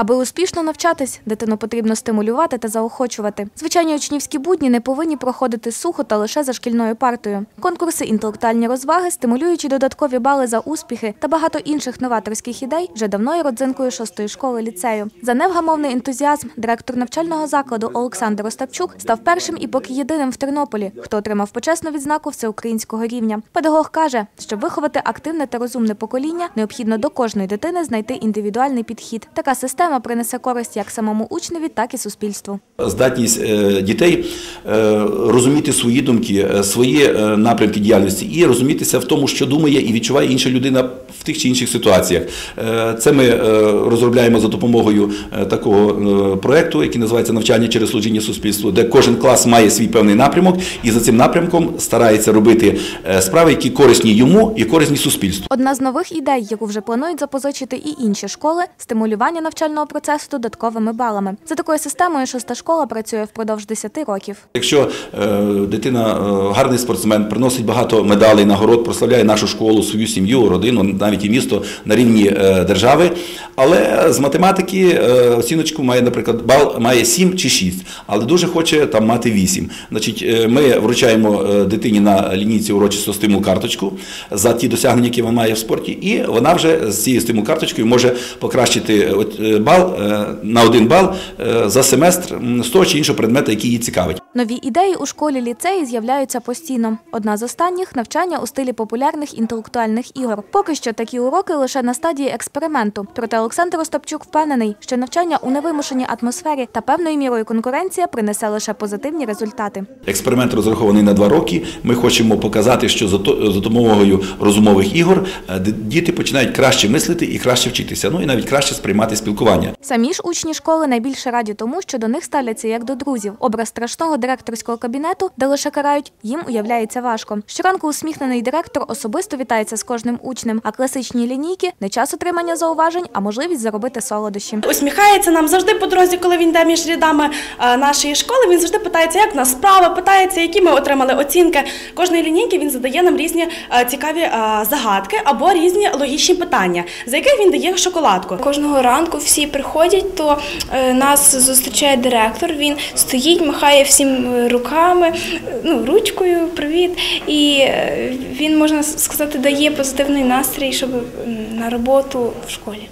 Аби успішно навчатись, дитину потрібно стимулювати та заохочувати. Звичайні учнівські будні не повинні проходити сухо та лише за шкільною партою. Конкурси, інтелектуальні розваги, стимулюючі додаткові бали за успіхи та багато інших новаторських ідей вже давно є родзинкою шостої школи ліцею. За невгамовний ентузіазм директор навчального закладу Олександр Остапчук став першим і поки єдиним в Тернополі, хто отримав почесну відзнаку всеукраїнського рівня. Педагог каже, щоб виховати активне та розумне покоління, необхідно до кожної дитини знайти індивідуальний підхід. Така система принесе користь як самому учневі, так і суспільству. здатність е, дітей е, розуміти свої думки, е, свої напрямки діяльності і розумітися в тому, що думає і відчуває інша людина в тих чи інших ситуаціях. Це ми розробляємо за допомогою такого проекту, який називається навчання через служіння суспільству, де кожен клас має свій певний напрямок і за цим напрямком старається робити справи, які корисні йому і корисні суспільству. Одна з нових ідей, яку вже планують запозичити і інші школи – стимулювання навчального процесу додатковими балами. За такою системою шоста школа працює впродовж 10 років. Якщо е, дитина е, гарний спортсмен, приносить багато медалей, нагород, прославляє нашу школу, свою сім'ю, родину, навіть і місто на рівні е, держави, але з математики оціночку має, наприклад, бал має 7 чи 6, але дуже хоче там мати 8. Значить, ми вручаємо дитині на лінійці урочисто стимул карточку за ті досягнення, які вона має в спорті, і вона вже з цією стимул карточкою може покращити бал е, на один бал е, за семестр з того чи іншого предмета, який її цікавить. Нові ідеї у школі ліцеї з'являються постійно. Одна з останніх – навчання у стилі популярних інтелектуальних ігор. Поки що такі уроки лише на стадії експерименту. Проте Олександр Остапчук впевнений, що навчання у невимушеній атмосфері та певною мірою конкуренція принесе лише позитивні результати. Експеримент розрахований на два роки. Ми хочемо показати, що за допомогою розумових ігор е, діти починають краще мислити і краще вчитися, ну і навіть краще сприймати спілкування. Самі ж учні школи найбільше раді тому, що до них ставляться як до друзів. Образ страшного директорського кабінету, де лише карають, їм уявляється важко. Щоранку усміхнений директор особисто вітається з кожним учнем, а класичні лінійки не час отримання зауважень, а можливість заробити солодощі. Усміхається нам завжди по дорозі, коли він йде між рядами е, нашої школи. Він завжди питається, як нас справа, питається, які ми отримали оцінки. Кожної лінійки він задає нам різні е, цікаві е, загадки або різні логічні питання, за яких він дає шоколадку. Кожного ранку всі приходять, то нас зустрічає директор. Він стоїть, махає всім руками, ну ручкою, привіт. І е, він можна сказати дає позитивний настрій, щоб на роботу в школі.